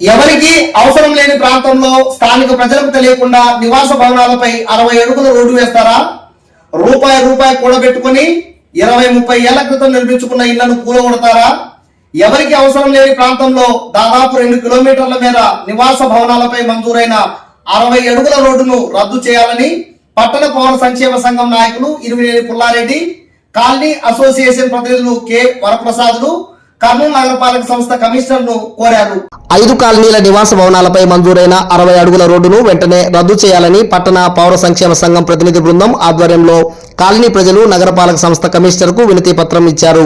ఎవరికి అవసరం లేని ప్రాంతంలో స్థానిక ప్రజలకు తెలియకుండా నివాస భవనాలపై అరవై అడుగుల రోడ్డు వేస్తారా? రూపాయి రూపాయి కూడబెట్టుకుని ఇరవై ముప్పై ఏళ్ళ క్రితం నిర్మించుకున్న ఇళ్ళను కూలగొడతారా? ఎవరికి అవసరం లేని ప్రాంతంలో దాదాపు రెండు కిలోమీటర్ల మేర నివాస భవనాలపై మంజూరైన అరవై అడుగుల రోడ్డును రద్దు చేయాలని పట్టణ పౌర సంక్షేమ సంఘం నాయకులు ఇరువినేని పుల్లారెడ్డి కాలనీ అసోసియేషన్ ప్రతినిధులు కె వరప్రసాదులు కర్నూలు నగరపాలక సంస్థ కమిషనర్ను కోరారు. ఐదు కాలనీల నివాస భవనాలపై మంజూరైన అరవై అడుగుల రోడ్డును వెంటనే రద్దు చేయాలని పట్టణ పౌర సంక్షేమ సంఘం ప్రతినిధి బృందం ఆధ్వర్యంలో కాలనీ ప్రజలు నగరపాలక సంస్థ కమిషనర్కు వినతి పత్రం ఇచ్చారు.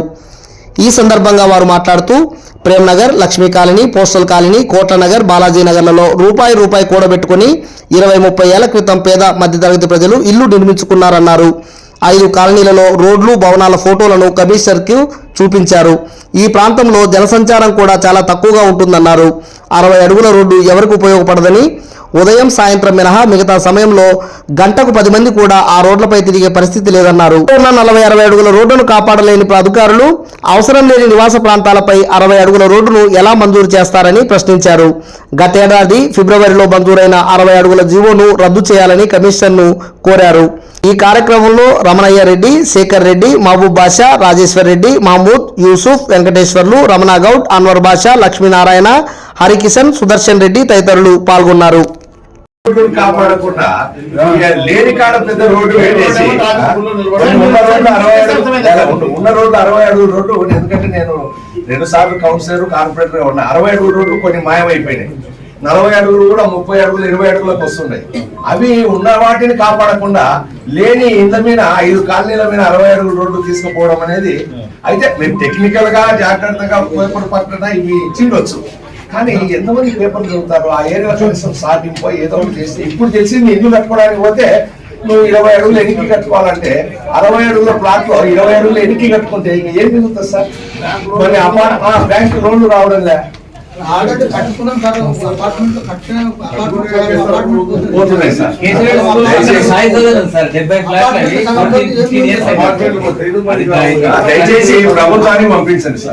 ఈ సందర్భంగా వారు మాట్లాడుతూ Premnagar Lakshmi colony postal colony Kotlanagar Balaji నగర్లలో రూపాయి రూపాయి కూడబెట్టుకుని ఇరవై ముప్పై ఏళ్ళ క్రితం పేద మధ్యతరగతి ప్రజలు ఇల్లు నిర్మించుకున్నారన్నారు. ఐదు కాలనీలలో రోడ్లు భవనాల ఫోటోలను కమిషనర్కు చూపించారు. ఈ ప్రాంతంలో జనసంచారం కూడా చాలా తక్కువగా ఉంటుందన్నారు. అరవై అడుగుల రోడ్డు ఎవరికి ఉపయోగపడదని ఉదయం సాయంత్రం మినహా మిగతా సమయంలో గంటకు పది మంది కూడా ఆ రోడ్లపై తిరిగే పరిస్థితి లేదన్నారు. ఉన్న నలభై అరవై అడుగుల రోడ్డును కాపాడలేని అధికారులు అవసరం లేని నివాస ప్రాంతాలపై అరవై అడుగుల రోడ్డును ఎలా మంజూరు చేస్తారని ప్రశ్నించారు. గతేడాది ఫిబ్రవరిలో మంజూరైన అరవై అడుగుల జీవోను రద్దు చేయాలని కమిషన్ను కోరారు. ఈ కార్యక్రమంలో రమణయ్య రెడ్డి శేఖర్ రెడ్డి మహబూబ్ బాషా రాజేశ్వర్ రెడ్డి మహమూద్ యూసుఫ్ వెంకటేశ్వర్లు రమణ గౌడ్ అన్వర్ బాషా లక్ష్మీనారాయణ హరికిషన్ సుదర్శన్ రెడ్డి తదితరులు పాల్గొన్నారు. కాపాడకుండా లేని కాడ పెద్ద రోడ్డు పెట్టేసి ఉన్న రోడ్డు అరవై అడుగు ఉన్న రోడ్డు ఎందుకంటే నేను రెండు సార్లు కౌన్సిలర్ కార్పొరేటర్ ఉన్నా. అరవై అడుగు రోడ్డు కొన్ని మాయమైపోయినాయి. నలభై అడుగులు కూడా ముప్పై అడుగులు ఇరవై అడుగులకు వస్తున్నాయి. అవి ఉన్న వాటిని కాపాడకుండా లేని ఇళ్ళ మీద ఐదు కాలనీల మీద అరవై అడుగుల రోడ్డు తీసుకుపోవడం అనేది అయితే మేము టెక్నికల్గా జాగ్రత్తగా పేపర్ పక్కన ఇవి ఇచ్చిండొచ్చు. కానీ ఎంతమంది పేపర్ చదువుతారు? ఆ ఏరియా కనీసం సాధింపు ఏదో ఒకటి చేస్తే ఇప్పుడు తెలిసింది ఇల్లు కట్టుకోవడానికి పోతే నువ్వు ఇరవై అడుగులు ఎనికి కట్టుకోవాలంటే అరవై అడుగుల ప్లాట్లో ఇరవై అడుగులు ఎనికి కట్టుకుంటే ఇంకా ఏం మిగులుతుంది సార్? మరి అపార్ట్ బ్యాంక్ లోన్లు రావడం లే ఆల్రెడీ కట్టుకున్నాం సార్ అపార్ట్మెంట్ కట్టిన అపార్ట్మెంట్ పోతున్నాయి సార్. దయచేసి ప్రభుత్వాన్ని పంపించండి సార్.